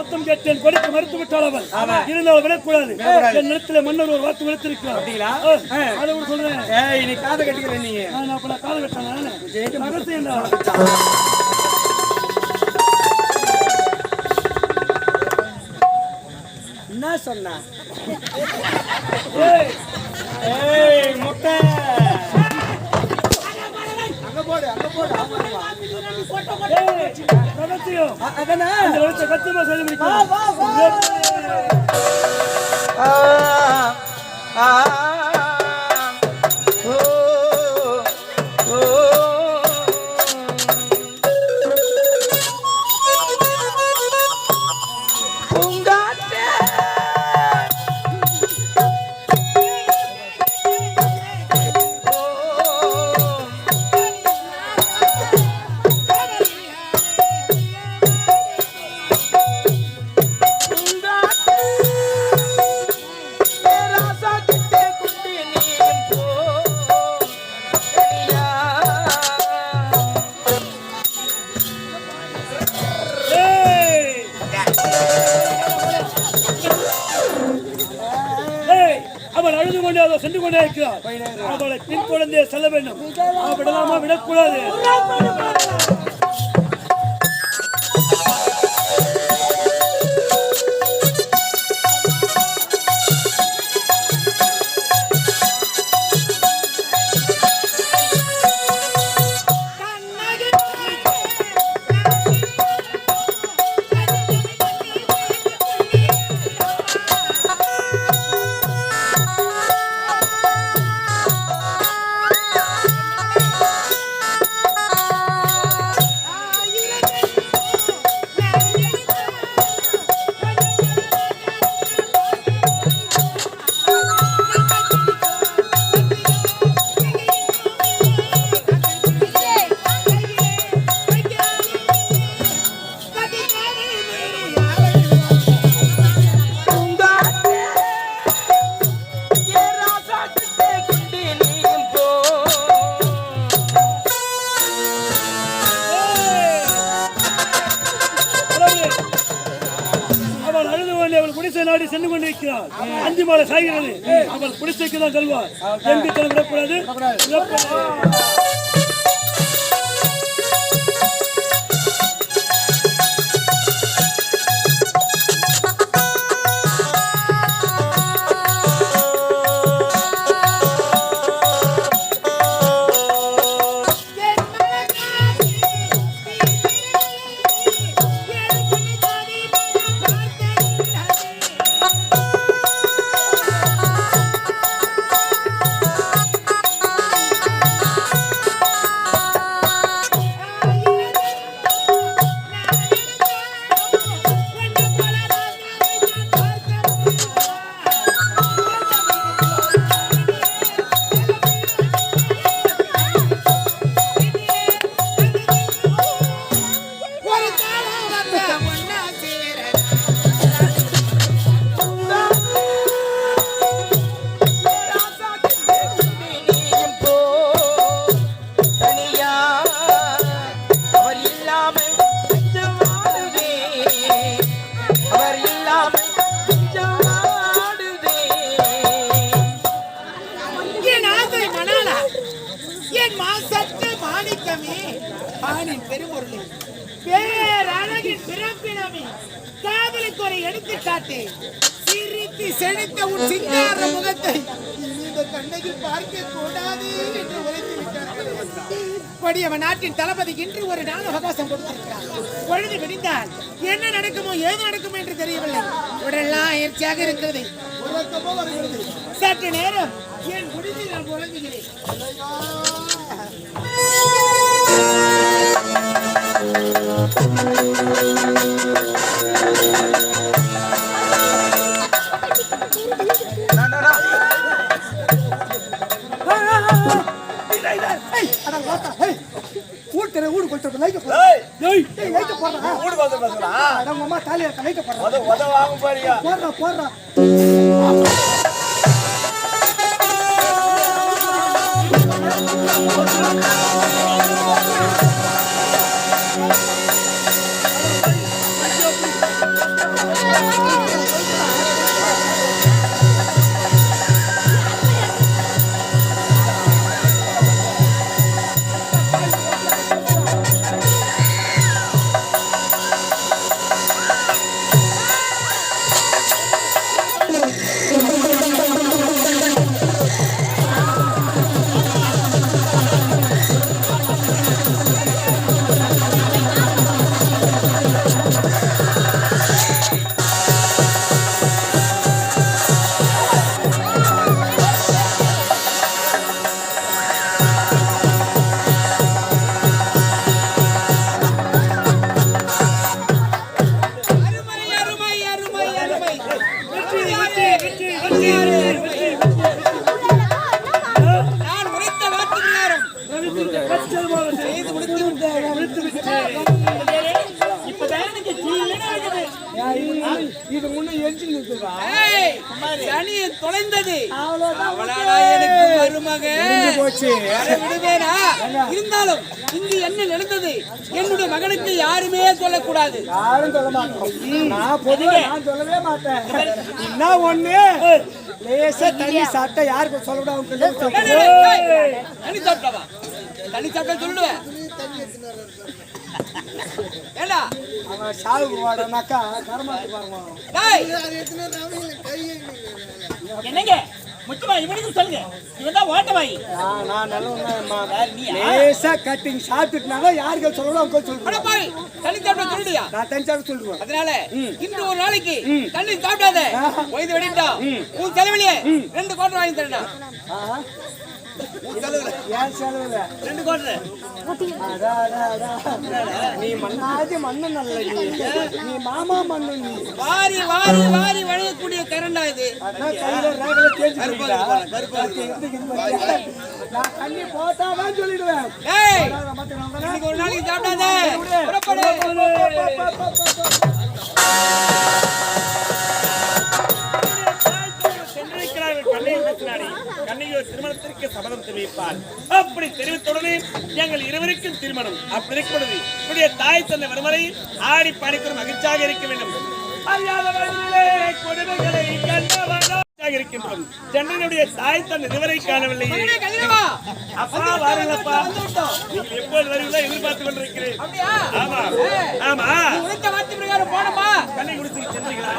மொத்தம் கேட்டேன். கொடுக்க மறுத்து விட்டால் அவன் இருந்தாலும் விடக்கூடாது. என் மன்னர் ஒரு வார்த்தை விடுத்திருக்கிறான் அதை கூட சொல்றேன். நீ காதை கட்டிக்கிறேன் நீ. நான் என்ன? சொன்ன? முட்டை. ஆ ஆ. குடிசைக்கு தான் செல்வார் எம்பி தலைவர் ஊடு கொடுத்து லைக்க போடுறா ஊடு கொடுத்து பேசுறா அம்மா தாலியா லைக்க போடுறா உதவாகும் பாரியா போடுறா போடுறா Oh, my God. இங்கு என்ன நடந்தது? என்னுடைய மகனுக்கு யாருமே சொல்லக்கூடாது. யாரும் சொல்ல மாட்டோம் நான் சொல்லவே மாட்டேன். என்ன ஒண்ணு? லேசா தண்ணி சாப்பிட்டா யாருக்கும் சொல்லக்கூடாது? தண்ணி சாப்பிட்டவா? தண்ணி சாப்பிட்டா சொல்லுவேன். அவன் சாவுக்கு வாடனாக்கா கரமாத்து பாருங்க என்னங்க? முக்கியமா இவனுக்கு சொல்லுங்க. இவன் தான் ஓட்டவாயி நான் நல்லவன் கட்டிங் சாப்பிட்டுனால யாருக்கு சொல்லணும் அவங்க சொல்லுவேன் பாய் தண்ணி சாப்பிட்டா சொல்லுடியா? நான் தனி சாப்பிட்டு சொல்லுவேன். அதனால இன்று ஒரு நாளைக்கு தண்ணி சாப்பிடாத. வயது வெடிட்டா உன் செலவிலேயே ரெண்டு கோட்டர் வாங்கி தரேன்டா. ஆ? ஏன் செலவுல? ரெண்டு. நீ மண்ணு நல்ல நீ. மாமா மண்ணு நீ. வாரி வாரி வாரி வழங்கக்கூடிய கரண்டா இது? நான் தண்ணி போட்டாதான் சொல்லிடுவேன். ஒரு நாளைக்கு சாப்பிடாத. திருமணத்திற்கு சபதம் தெரிவிப்பார். அப்படி தெரிவித்தவுடனே எங்கள் இருவருக்கும் திருமணம். அப்படி இருக்கும் பொழுது உடைய தாய் தந்தை வருவரை ஆடி பாடிக்கிற மகிழ்ச்சியாக இருக்க வேண்டும். கொடுமைகளை இருக்கின்றோம். சென்னையினுடைய தாய் தந்தை இதுவரை காணவில்லையே அப்பா வாருங்களப்பா நீங்கள் எப்போது வருவீங்களோ எதிர்பார்த்து கொண்டிருக்கிறேன். ஆமா. ஆமா. நீ உழைத்த வார்த்தை பிரகாரம் போனப்பா கண்ணை குடிச்சு சென்றீங்களா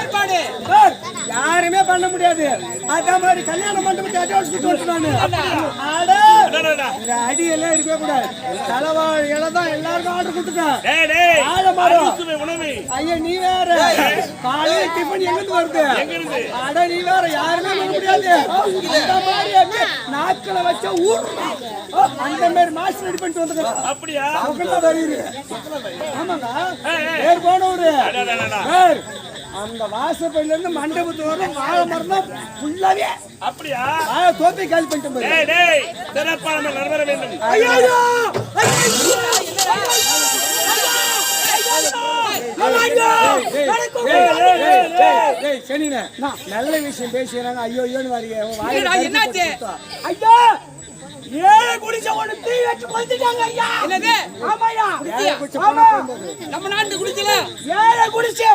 ஏற்பாடு. யாருமே பண்ண முடியாது. அதே மாதிரி கல்யாணம் மண்டபத்தை அட்வான்ஸ் கொடுத்து நானு அட, அடியெல்லாம் இருக்கவே கூடாது. தலைவாழ் இலை தான் எல்லாருக்கும் ஆர்டர் கொடுத்துட்டேன். ஐயா நீ வேற. காலையில டிஃபன் எங்கிருந்து வருது? அட நீ வேற. யாருமே பண்ண முடியாது. இந்த மாதிரி அப்படியே நாட்களை வச்ச ஊர். அந்த மாதிரி மாஸ்டர் ரெடி பண்ணிட்டு வந்துருக்கேன் அப்படியா? வருது ஆமாங்க. பேர் போனவரு அந்த வாசப்படியில இருந்து மண்டபத்து வரும் வாழை மரம் ஃபுல்லாவே அப்படியா? வாழை தோப்பை காலி பண்ணிட்டு. டேய் டேய் சிறப்பான நடைபெற வேண்டும். ஐயோ! நல்ல விஷயம் பேசுறாங்க ஐயோ ஐயோன்னு கொடுத்தா. ஐயா! ஏழை குடிச்ச ஒண்ணு தீ வச்சு கொளுத்திட்டாங்க ஐயா. என்னது? ஆமாய்யா. ஏழை குடிச்ச ஆமா. பணம் போகும்போது. நம்ம நாட்டு குடிக்கல. ஏழை குடிச்சு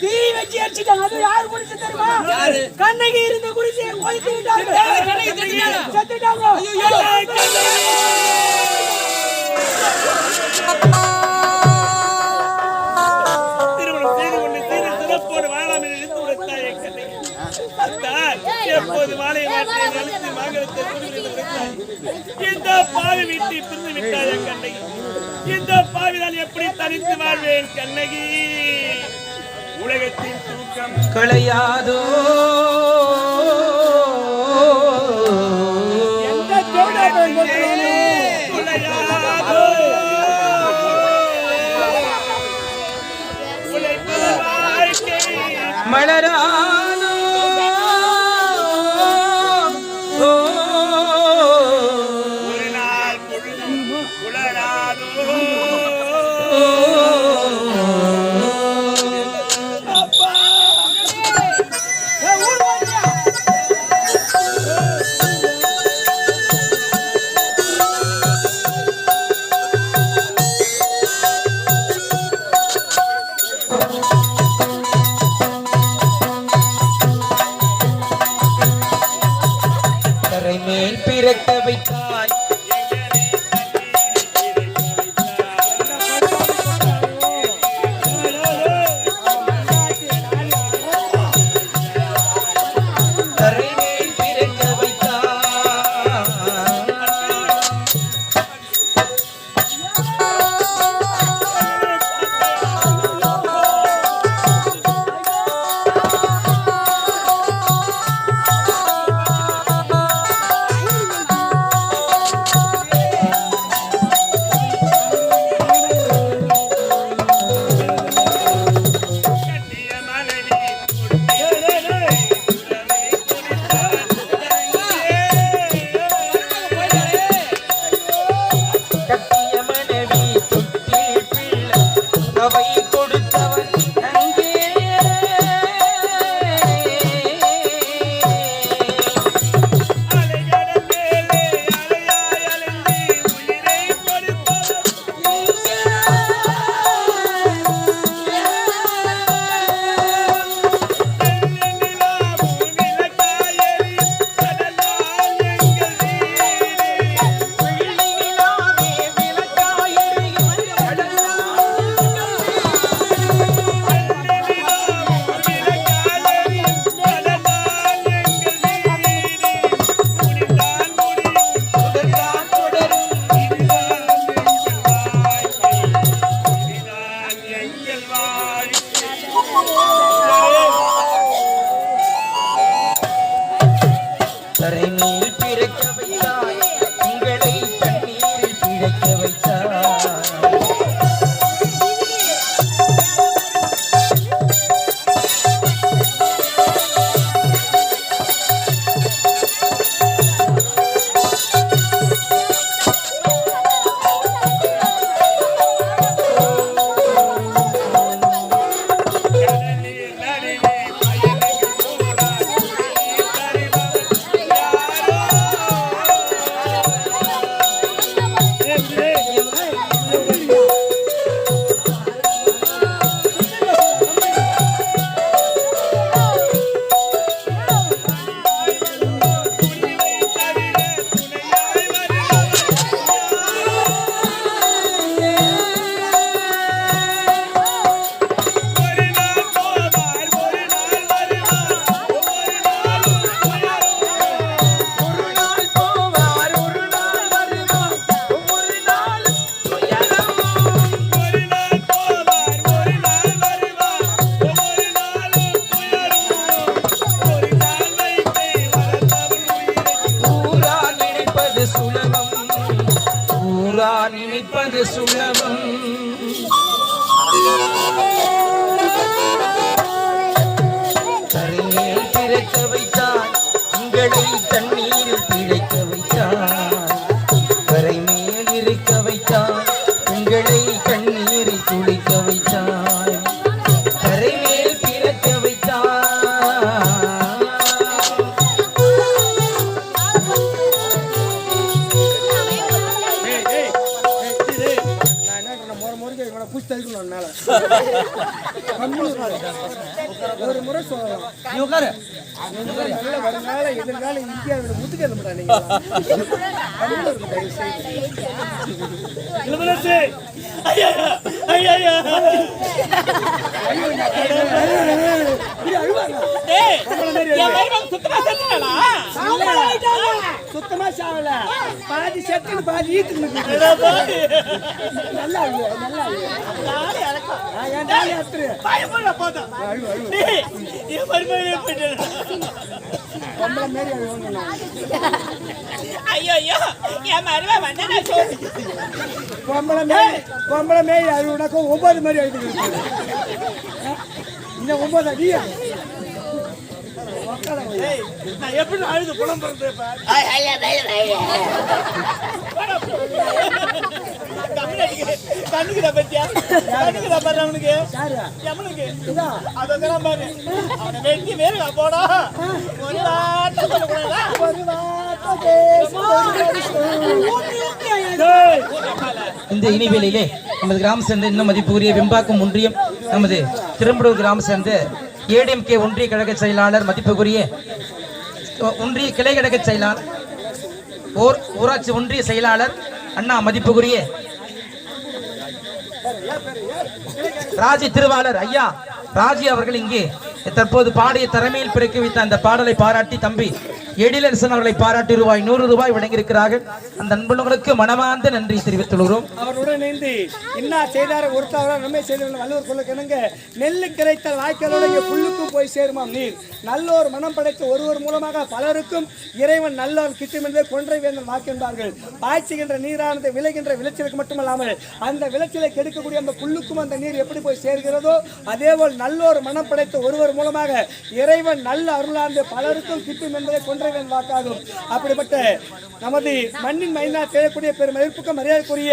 தீ வச்சு எரிச்சிட்டாங்க. அது யாரு குடிச்சு தெரியுமா? யாரு? கண்ணகி இருந்த குடிச்சு கொளுத்தி விட்டாங்க. யாரு கண்ணகி செத்துட்டாளா? செத்துட்டாங்க. எப்போது மாலை. இந்த பாவி வீட்டை பிரிந்து விட்டாய் கண்ணகி? இந்த பாவிதான் எப்படி தனித்து வாழ்வேன் கண்ணகி? உலகத்தின் தூக்கம் களையாதோ? எந்த சொல்லலாம் நல்ல வருங்கால எதிர்கால சுத்தமா சாவல பாதி செத்துன்னு பாதி நிக்குது. நல்லா நல்லா என் தாலி அத்துரு. அழுவு. பொம்பளை மாரி அழுவணும் நான். ஐயோ ஐயோ என் மருவ வந்து நான் சொல்லு பொம்பளை மாரி பொம்பளை மாரி அழுவுனாக்கா ஒன்பது மாதிரி அழுது ஒன்பது அடியா எப்படி அழுது புலம் பிறந்தேன் பத்தியா பாரு அவனுக்கு எவனுக்கு பாரு அவனை வெட்டி போடா ஒரு சொல்லக்கூடாதா ஒரு இந்த இனிவேலையிலே நமது கிராம சேர்ந்த இன்னும் மதிப்புக்குரிய வெம்பாக்கம் ஒன்றியம் நமது திரும்படூர் கிராமம் சேர்ந்து ஏடிஎம்கே ஒன்றிய கழக செயலாளர் மதிப்புக்குரிய ஒன்றிய கிளை கழக செயலாளர் ஓர் ஊராட்சி ஒன்றிய செயலாளர் அண்ணா மதிப்புக்குரிய ராஜி திருவாளர் ஐயா ராஜி அவர்கள் இங்கே தற்போது பாடிய திறமையில் பிறக்க வைத்த அந்த பாடலை பாராட்டி தம்பி எடிலரசன் அவர்களை பாராட்டி ரூபாய் நூறு ரூபாய் வழங்கியிருக்கிறார்கள். அந்த நண்பர்களுக்கு மனமார்ந்த நன்றி தெரிவித்துள்ளோம் அவருடன் இணைந்து இன்னா செய்தார ஒருத்தவரா நம்மை செய்தவர்கள் வள்ளுவர் சொல்ல கிணங்க நெல்லு கிடைத்த வாய்க்காலோட புல்லுக்கும் போய் சேருமாம் நீர். நல்லோர் மனம் படைத்த ஒருவர் மூலமாக பலருக்கும் இறைவன் நல்லோர் கிட்டும் என்பதை கொன்றை வேந்தன் வாக்கின்றார்கள் பாய்ச்சுகின்ற நீரானது விளைகின்ற விளைச்சலுக்கு மட்டுமல்லாமல் அந்த விளைச்சலை கெடுக்கக்கூடிய அந்த புல்லுக்கும் அந்த நீர் எப்படி போய் சேர்கிறதோ அதேபோல் நல்லோர் மனம் படைத்த ஒருவர் மூலமாக இறைவன் நல்ல அருளாந்து பலருக்கும் கிட்டும் என்பதை கொன்றைவன் வாக்காகும். அப்படிப்பட்ட நமது மண்ணின் மைனா செய்யக்கூடிய பெரும் எதிர்ப்புக்கு மரியாதைக்குரிய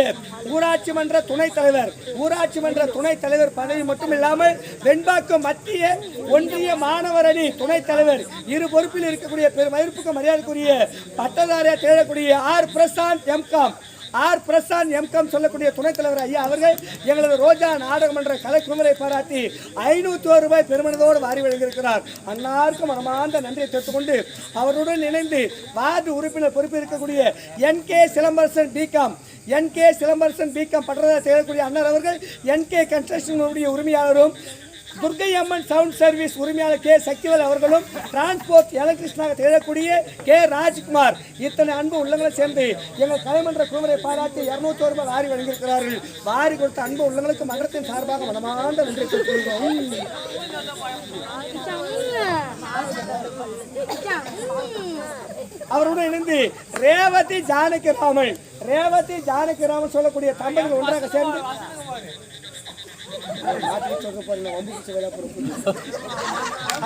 ஊராட்சி மன்ற துணைத் தலைவர் ஊராட்சி மன்ற துணைத் தலைவர் பதவி மட்டும் இல்லாமல் வெண்பாக்கம் மத்திய ஒன்றிய மாணவர் அணி துணைத் தலைவர் இரு பொறுப்பில் இருக்கக்கூடிய பெரும் எதிர்ப்புக்கு மரியாதைக்குரிய பட்டதாரியாக தேடக்கூடிய R Prashanth M Com R Prashanth M Com சொல்லக்கூடிய துணைத் தலைவர் ஐயா அவர்கள் எங்களது ரோஜா நாடகமன்ற கலைக்குமரை பாராட்டி ஐநூத்தி ஒரு ரூபாய் பெருமனதோடு வாரி வழங்கியிருக்கிறார். அன்னாருக்கும் மனமார்ந்த நன்றியை தெரிந்து கொண்டு அவருடன் இணைந்து வார்டு உறுப்பினர் பொறுப்பில் இருக்கக்கூடிய N K Silambarasan B Com N K Silambarasan B Com பட்டதாக செய்யக்கூடிய அண்ணர் அவர்கள் என் கே கன்ஸ்ட்ரக்ஷனுடைய உரிமையாளரும் துர்கை அம்மன் சவுண்ட் சர்வீஸ் உரிமையாளர் கே. சக்திவேல் அவர்களும் டிரான்ஸ்போர்ட் எலக்ட்ரிஷனாக திகழக்கூடிய கே. ராஜ்குமார். இத்தனை அன்பு உள்ளங்களை சேர்ந்து எங்கள் கலைமன்ற குழுமரை பாராட்டி இருநூத்தி ரூபாய் வாரி வழங்கியிருக்கிறார்கள். வாரி கொடுத்த அன்பு உள்ளங்களுக்கு மன்றத்தின் சார்பாக மனமார்ந்த நன்றி தெரிவித்துக் அவருடன் இணைந்து ரேவதி ஜானகிராமன். ரேவதி ஜானகிராமன் சொல்லக்கூடிய தம்பதிகள் ஒன்றாக சேர்ந்து மாற்றி சொல்ல போறீங்க, வம்பு பிடிச்ச வேலை பொறுப்பு.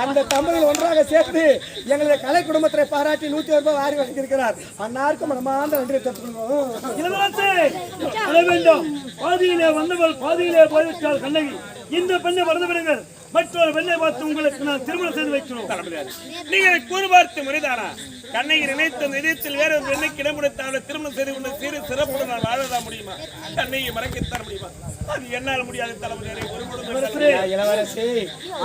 அந்த தம்பதிகள் ஒன்றாக சேர்த்து எங்களுடைய கலை குடும்பத்தை பாராட்டி நூத்தி ஒரு ரூபாய் வாரி வழங்கியிருக்கிறார். அன்னாருக்கும் மனமார்ந்த நன்றி தெரிவித்துக் வேண்டாம். பாதியிலே வந்தவள் பாதியிலே போய்விட்டாள் கண்ணகி. இந்த பெண்ணை மறந்து விடுங்கள். மற்றொரு பெண்ணை பார்த்து உங்களுக்கு நான் திருமணம் செய்து வைக்கிறோம். நீங்கள் கூறு பார்த்து முறைதானா கண்ணகி நினைத்த நிதியத்தில் வேற ஒரு பெண்ணுக்கு இடம் கொடுத்தால் திருமணம் செய்து கொண்டு சீரு சிறப்புடன் நான் வாழதான் முடியுமா? கண்ணகி மறக்கத்தர முடியுமா? அது என்னால் முடியாது தலைமுறை ஒரு குடும்பம் இளவரசி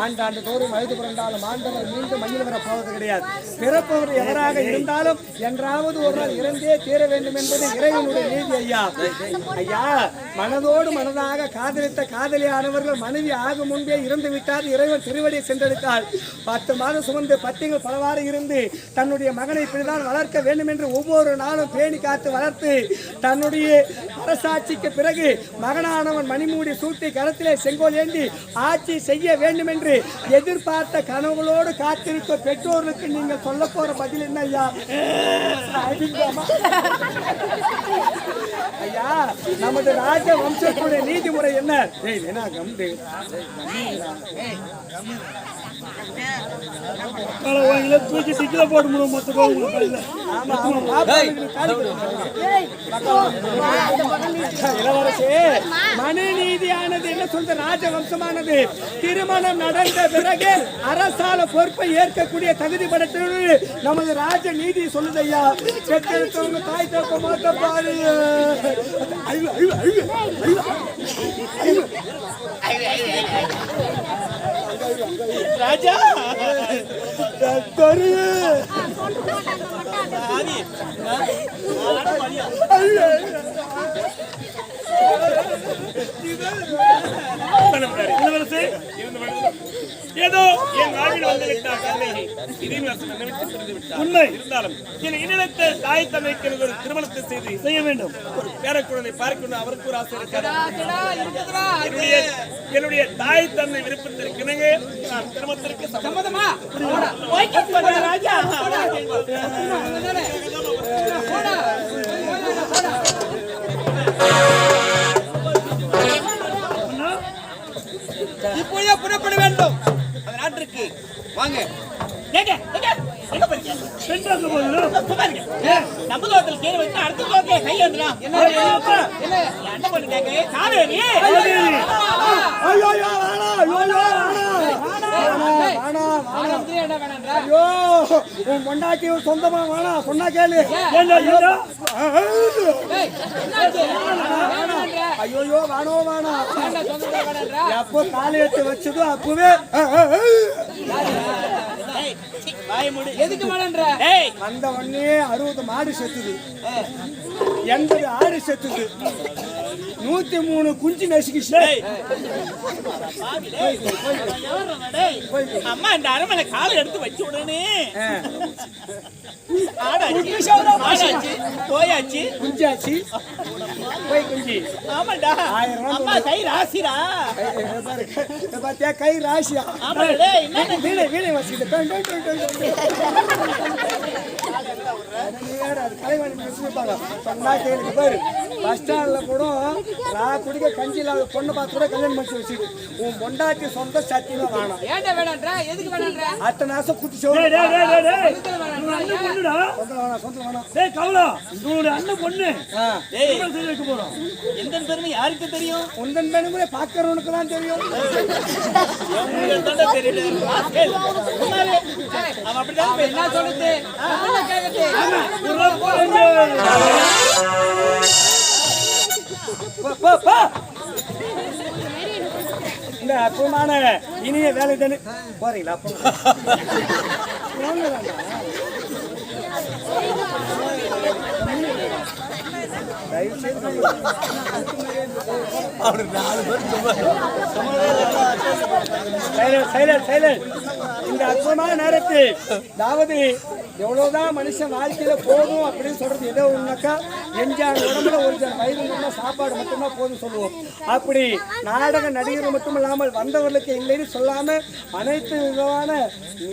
ஆண்டாண்டு தோறும் வயது பிறந்தாலும் ஆண்டவர் மீண்டும் மண்ணில் வர போவது கிடையாது. பிறப்பவர் எவராக இருந்தாலும் என்றாவது ஒரு நாள் இறந்தே தீர வேண்டும் என்பது இறைவனுடைய நீதி ஐயா. ஐயா மனதோடு மனதாக காதலித்த காதலியானவர்கள் மனைவி ஆகும் முன்பே இறந்து விட்டார். இறைவன் திருவடியை சென்றெடுத்தால் பத்து மாதம் சுமந்து பத்திகள் பலவாறு இருந்து தன்னுடைய மகனை இப்படிதான் வளர்க்க வேண்டும் என்று ஒவ்வொரு நாளும் பேணி காத்து வளர்த்து தன்னுடைய அரசாட்சிக்கு பிறகு மகனானவன் மணிமூடி சூட்டி கரத்திலே செங்கோல் ஏந்தி ஆட்சி செய்ய வேண்டும் என்று எதிர்பார்த்த கனவுகளோடு காத்திருக்க பெற்றோர்களுக்கு நீங்கள் சொல்ல போற பதில் என்ன ஐயா? ஐயா நமது ராஜ வம்சத்துடைய நீதிமுறை என்ன? ஏய், என்ன கம்பு வாங்கில தூக்கி டிக்கில போட்டு முடியும் மொத்த கையில. இளவரசே மனுநீதியானது என்ன சொல்ற ராஜவம்சமானது. திருமணம் நடந்த பிறகு அரசால பொறுப்பை ஏற்கக்கூடிய தகுதி படைத்தது நமது ராஜ நீதி சொல்லுது ஐயா. பெற்றெடுத்தவங்க தாய் தப்ப மாட்ட பாரு ஐயோ, ஐயோ, ஐயோ, ஐயோ. ராஜா! தரு. தலைமுறை இளவரசே இருந்து வருகிறது. ஏதோ என் வாழ்வில் வந்து விட்டார் கண்ணகி பிரிந்து விட்டார் உண்மை இருந்தாலும் என் இணையத்த தாய் ஒரு திருமணத்தை செய்து செய்ய வேண்டும் ஒரு பேரக்குழந்தை பார்க்கணும் அவருக்கு ஒரு ஆசை இருக்கிறது என்னுடைய என்னுடைய தாய் தந்தை விருப்பத்திற்கு இணங்க நான் திருமணத்திற்கு சம்மதமா ராஜா அண்ணா இப்பொழுதே புறப்பட வேண்டும் அந்த நாட்டிற்கு வாங்க. பெண் பார்க்க பாருங்க. நம்ம தோட்டத்தில் வச்சு அடுத்த தோட்டத்தில் கை வந்துடும். என்ன என்ன காவேரி. ஐயோ, ஐயோ, ஐயோ, ஐயோ, உன் பொண்டாட்டி சொந்தமா வேணாம் சொன்னா கேளு வாணோ ஏண்டா ஐயோ வேணோ வேணாம் எப்போ எடுத்து வச்சதோ அப்பவே மூடு. ஏய், வந்த உடனே அறுபது மாடு செத்துது. எண்பது ஆடு செத்துது. நூத்தி மூணு குஞ்சு நசுக்கிச்சு அம்மா இந்த அரமனை காலை எடுத்து வச்சு உடனே. போயாச்சு. குஞ்சாச்சு. போய் குஞ்சு. ரூபாய் அம்மா கை இதை பாத்தியா? கை ராசியா? ஆமா வீணை வீணை வச்சுக்கிட்டு. பாரு. பஸ் ஸ்டாண்ட்ல கூட நான் குடிக்க கஞ்சி இல்லாத பொண்ணை பார்த்து கூட கல்யாணம் பண்ணி வச்சுட்டு உன் பொண்டாட்டி சொந்த சத்தியமா வேணாம் அத்தனை நாசம் குட்டி டேய் சோறு டேய் டேய் டேய் டேய். உன் அண்ணன் பொண்ணுடா சொந்தம் வேணாம் சொந்தம் வேணாம் டேய் கவலா உன்னுடைய அண்ணன் பொண்ணு. ஆ. டேய். திருமணம் செய்து வைக்க போறோம்? எந்த பெருமை யாருக்கு தெரியும்? உந்தன் பெண்ணுமுறை பார்க்கறவனுக்கு தான் தெரியும். அவன் அப்படிதான் என்ன. சொல்லுது இந்த அற்புதமான இனிய வேலை தானே போறீங்களா அப்போ போங்கடாண்ணா. தயவு செய்து சைலண்ட் சைலண்ட் இந்த அற்புதமான நேரத்தில் அதாவது எவ்வளோதான் மனுஷன் வாழ்க்கையில் போதும் அப்படின்னு சொல்றது எதோ ஒண்ணுனாக்கா எஞ்சான் உடம்புல ஒரு ஜன வயிறு சாப்பாடு மட்டும்தான் போதும் சொல்லுவோம். அப்படி நாடக நடிகர் மட்டும் இல்லாமல் வந்தவர்களுக்கு இல்லைன்னு சொல்லாமல் அனைத்து விதமான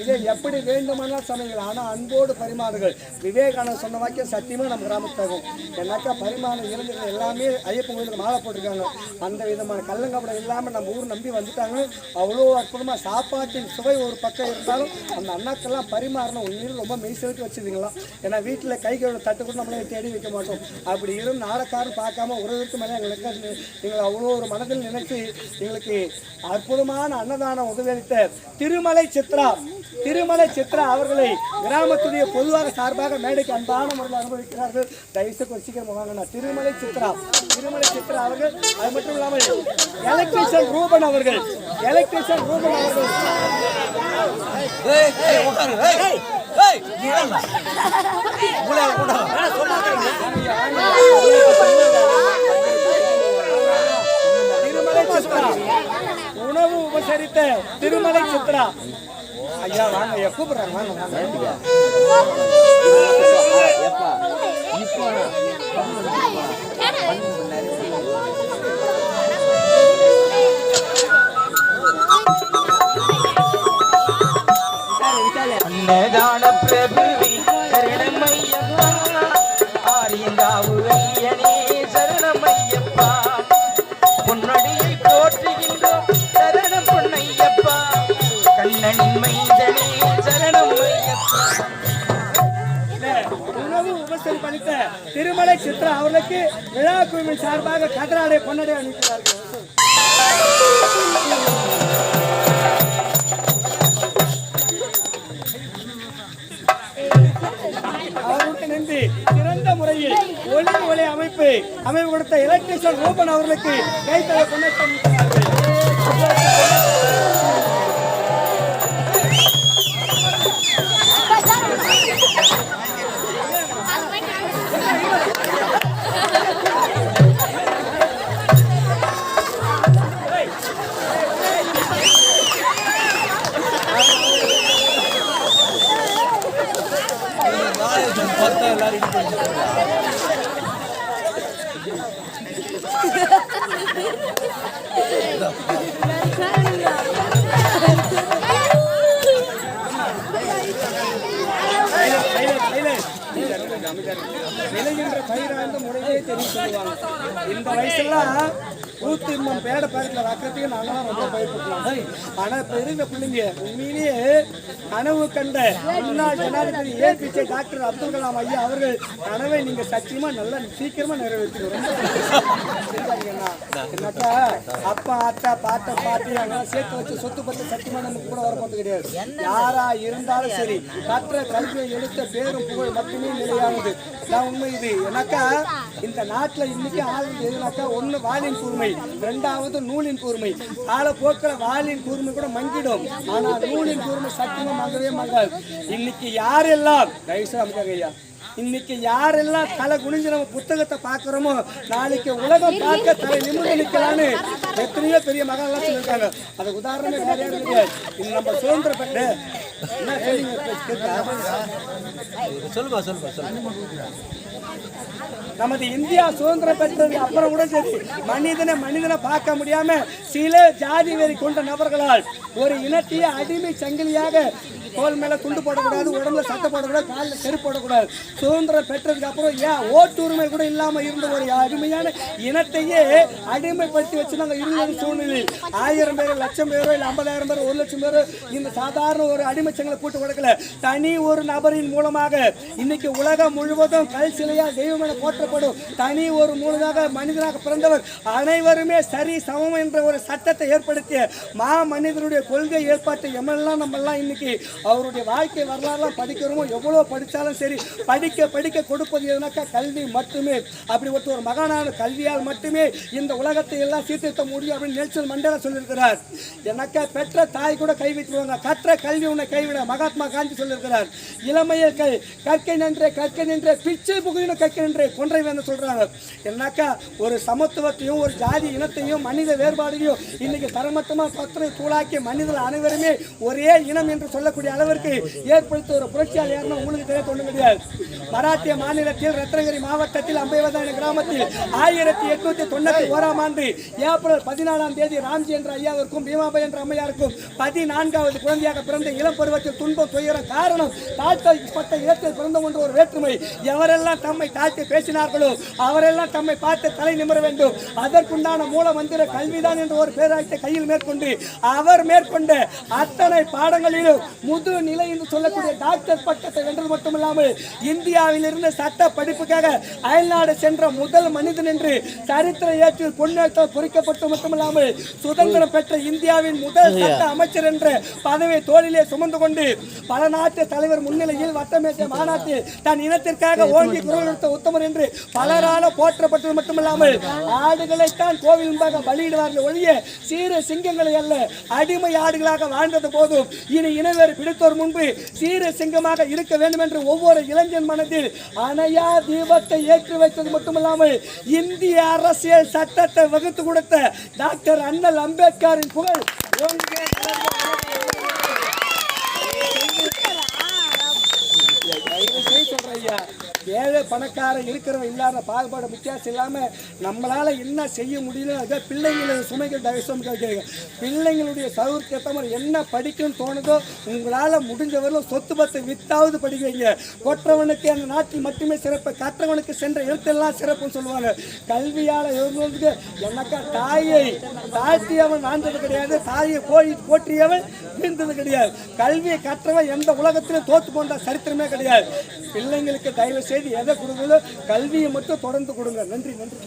இதை எப்படி வேண்டுமானால் சமயங்கள். ஆனால் அன்போடு பரிமாறுகள் விவேகானந்தர் சொன்ன வாக்கியம் சத்தியமாக நம்ம கிராமத்தாகும் ஏன்னாக்கா பரிமாணம் இளைஞர்கள் எல்லாமே ஐயப்பன் கோயிலுக்கு மாலை போட்டிருக்காங்க. அந்த விதமான கள்ளங்கப்படம் இல்லாமல் நம்ம ஊர் நம்பி வந்துட்டாங்க. அவ்வளோ அற்புதமாக சாப்பாட்டின் சுவை ஒரு பக்கம் இருந்தாலும் அந்த அண்ணாக்கெல்லாம் பரிமாறணும். உண்மையில் ரொம்ப மெய்சிலுக்கு வச்சுருந்தீங்களா ஏன்னா வீட்டில் கை தட்டு கூட நம்மளே தேடி வைக்க மாட்டோம். அப்படி இருந்து நாடக்காரும் பார்க்காம உறவுக்கு மேலே எங்களுக்கு எங்களை அவ்வளோ ஒரு மனதில் நினைத்து எங்களுக்கு அற்புதமான அன்னதானம் உதவியளித்த திருமலை சித்ரா திருமலை சித்ரா அவர்களை கிராமத்துடைய பொதுவாக சார்பாக மேடைக்கு அன்பான முறையில் அனுபவிக்கிறார்கள். தயவுசெய்து கொஞ்சம் சீக்கிரம் திருமலை சித்ரா திருமலை சித்ரா அவர்கள் அது மட்டும் இல்லாமல் எலக்ட்ரிஷியன் ரூபன் அவர்கள் எலக்ட்ரிஷியன் ரூபன் அவர்கள். உணவு உபசரித்த திருமலை சித்ரா. ஐயா வாங்க ஐயா கூப்பிடுறாங்க வாங்க அன்னதான பிரபுவே சரணமையப்பா ஆரியங்காவு ஐயனே சரணமையப்பா பொன்னடியை போற்றுகின்றோம் சரணம் பொன்னையப்பா கண்ணனின் மைந்தனே சரணம் ஐயப்பா உணவு உபசரிப்பு அளித்த திருமலை சித்ரா அவர்களுக்கு விழா குழுவின் சார்பாக கதராடை பொன்னடை அனுப்பினார்கள் ஒளி அமைப்பு கொடுத்த எலக்ட்ரிஷியன் ரூபன் அவர்களுக்கு கைத்தலை பொன்னடை இந்த வயசுலாம் ஊத்திம்மம் பேட பக்கத்தில் வைக்கிறதுக்கு நாங்களாம் ரொம்ப பயப்படலாம் ஆனா இப்ப இருந்த பிள்ளைங்க உண்மையிலேயே கனவு கண்ட முன்னாள் ஜனாதிபதி ஏபிஜே டாக்டர் அப்துல் கலாம் ஐயா அவர்கள் கனவை நீங்க சத்தியமா நல்லா சீக்கிரமா? என்னக்கா அப்பா அத்தா பாட்ட பாட்டி அங்கெல்லாம் சேர்த்து வச்சு சொத்து பத்து சத்தியமா நமக்கு கூட வரப்போறது கிடையாது. யாரா இருந்தாலும் சரி கற்ற கல்வியை எடுத்த பேரும் புகழ் மட்டுமே நிலையானது. உண்மை இது. எனக்கா இந்த நாட்டுல இன்னைக்கு ஆளுது எதுனாக்கா ஒண்ணு வாளின் கூர்மை. ரெண்டாவது நூலின் கூர்மை. காலப்போக்கில் வாளின் கூர்மை கூட மங்கிடும். ஆனால் நூலின் கூர்மை சத்தியமாகவே மங்காது இன்னைக்கு யாரெல்லாம் தயவுசெய்து அமைக்காங்க ஐயா. இன்னைக்கு யாரெல்லாம் தலை குனிஞ்சு நம்ம புத்தகத்தை பார்க்குறோமோ நாளைக்கு உலகம் பார்க்க தலை நிமிர்ந்து நிற்கலான்னு எத்தனையோ பெரிய மகன்லாம் சொல்லியிருக்காங்க. அது உதாரணமே வேற யாரும் கிடையாது. இது நம்ம சுதந்திர பெற்ற என்ன கேள்விங்க கேட்கா? நமது இந்தியா சுதந்திரம் பெற்றது அப்புறம் கூட சரி. மனிதனை மனிதனை பார்க்க முடியாம சில ஜாதி வெறி கொண்ட நபர்களால் ஒரு இனத்தையே அடிமை சங்கிலியாக தோல் மேல துண்டு போடக்கூடாது உடம்புல சட்டை போடக்கூடாது காலில் செருப்பு போடக்கூடாது. சுதந்திரம் பெற்றதுக்கு அப்புறம் ஏன் ஓட்டுரிமை கூட இல்லாம இருந்த ஒரு அருமையான இனத்தையே அடிமைப்படுத்தி வச்சு நாங்க இருந்த சூழ்நிலை. ஆயிரம் பேர் லட்சம் பேரோ இல்லை ஐம்பதாயிரம் பேர் ஒரு லட்சம் பேரோ இந்த சாதாரண ஒரு அடிமைச்சங்களை போட்டு கொடுக்கல. தனி ஒரு நபரின் மூலமாக இன்னைக்கு உலகம் முழுவதும் கல் சிலையா தெய்வம் என போற்றப்படும். தனி ஒரு மூலமாக மனிதனாக பிறந்தவர் அனைவருமே சரி சமம் என்ற ஒரு சட்டத்தை ஏற்படுத்திய மா மனிதனுடைய கொள்கை ஏற்பாட்டை எம்மெல்லாம் நம்மெல்லாம் இன்னைக்கு அவருடைய வாழ்க்கை வரலாறுலாம் படிக்கிறோமோ எவ்வளோ படித்தாலும் சரி படிக்க படிக்க கொடுப்பது எதுனாக்கா கல்வி மட்டுமே. அப்படி ஒருத்தர் ஒரு மகானான கல்வியால் மட்டுமே இந்த உலகத்தை எல்லாம் சீர்திருத்த முடியும் அப்படின்னு நெல்சன் மண்டேலா சொல்லியிருக்கிறார். எனக்கா பெற்ற தாய் கூட கைவிட்டுருவாங்க கற்ற கல்வி உன்னை கைவிட மகாத்மா காந்தி சொல்லியிருக்கிறார். இளமையை கை கற்கை நின்றே கற்கை நின்றே பிச்சை புகையின கற்க நின்றே கொன்றை வந்து சொல்றாங்க. என்னக்கா ஒரு சமத்துவத்தையும் ஒரு ஜாதி இனத்தையும் மனித வேறுபாடையும் இன்னைக்கு தரமட்டமா பத்திரை தூளாக்கி மனிதர்கள் அனைவருமே ஒரே இனம் என்று சொல்லக்கூடிய அளவிற்கு ஏற்படுத்த ஒரு புரட்சியால் யாருன்னா உங்களுக்கு தெரிய ஒன்றும் கிடையாது மராத்திய மாநிலத்தில் ரத்னகிரி மாவட்டத்தில் அம்பைவதான கிராமத்தில் ஆயிரத்தி எட்நூத்தி தொண்ணூத்தி ஓராம் ஆண்டு ஏப்ரல் பதினாலாம் தேதி ராம்ஜி என்ற ஐயாவிற்கும் பீமாபாய் என்ற அம்மையாருக்கும் பதினான்காவது குழந்தையாக பிறந்த இளம் பருவத்தில் துன்பம் துயரம் காரணம் தாழ்த்தல் பட்ட இடத்தில் பிறந்த ஒன்று ஒரு வேற்றுமை. எவரெல்லாம் தம்மை தாழ்த்தி பேசினார்களோ அவரெல்லாம் தம்மை பார்த்து தலை நிமிர வேண்டும். அதற்குண்டான மூல மந்திர கல்விதான் என்ற ஒரு பேராயத்தை கையில் மேற்கொண்டு அவர் மேற்கொண்ட அத்தனை பாடங்களிலும் முதுநிலை என்று சொல்லக்கூடிய டாக்டர் பட்டத்தை வென்றது மட்டுமில்லாமல் இந்தியாவில் இருந்து சட்ட படிப்புக்காக அயல்நாடு சென்ற முதல் மனிதன் என்று சரித்திர ஏற்றில் பொன்னேற்றம் பொறிக்கப்பட்டு மட்டுமில்லாமல் சுதந்திரம் பெற்ற இந்தியாவின் முதல் சட்ட அமைச்சர் என்ற பதவியை தோளிலே சுமந்து கொண்டு பல நாட்டு தலைவர் முன்னிலையில் வட்டமேற்ற மாநாட்டில் தன் இனத்திற்காக ஓங்கி குரல் கொடுத்த உத்தமர் என்று பலரால போற்றப்பட்டது மட்டுமில்லாமல் ஆடுகளைத்தான் கோவில் முன்பாக பலியிடுவார்கள் ஒழிய சீர சிங்கங்களை அல்ல அடிமை ஆடுகளாக வாழ்ந்தது போதும். இனி இனவேறு பிடித்தோர் முன்பு சீர சிங்கமாக இருக்க வேண்டும் என்று ஒவ்வொரு இளைஞன் மனதில் அணையா தீபத்தை ஏற்றி வைத்தது மட்டுமில்லாமல் இந்திய அரசியல் சட்டத்தை வகுத்து கொடுத்த டாக்டர் அண்ணல் அம்பேத்கரின் புகழ் ஓங்குக, தயவு செய்து சொல்றேன் ஐயா ஏழை பணக்காரன் இருக்கிறவன் இல்லாத பாகுபாடு வித்தியாசம் இல்லாமல் நம்மளால் என்ன செய்ய முடியல அதை பிள்ளைங்களை சுமைகள் தயசம் கேட்குறீங்க. பிள்ளைங்களுடைய சௌகரியத்தை என்ன படிக்கணும்னு தோணுதோ உங்களால் முடிஞ்ச சொத்து பத்து வித்தாவது படிக்கிறீங்க. கொற்றவனுக்கு அந்த நாட்டில் மட்டுமே சிறப்பு கற்றவனுக்கு சென்ற எழுத்தெல்லாம் சிறப்புன்னு சொல்லுவாங்க. கல்வியால் இருந்ததுக்கு எனக்கா தாயை தாழ்த்தியவன் ஆண்டது கிடையாது தாயை கோழி போற்றியவன் வீழ்ந்தது கிடையாது. கல்வியை கற்றவன் எந்த உலகத்திலும் தோற்று போன்ற சரித்திரமே கிடையாது. பிள்ளைங்களுக்கு தயவு செய்து எதை கொடுங்க கல்வியை மட்டும் தொடர்ந்து கொடுங்க. நன்றி நன்றி.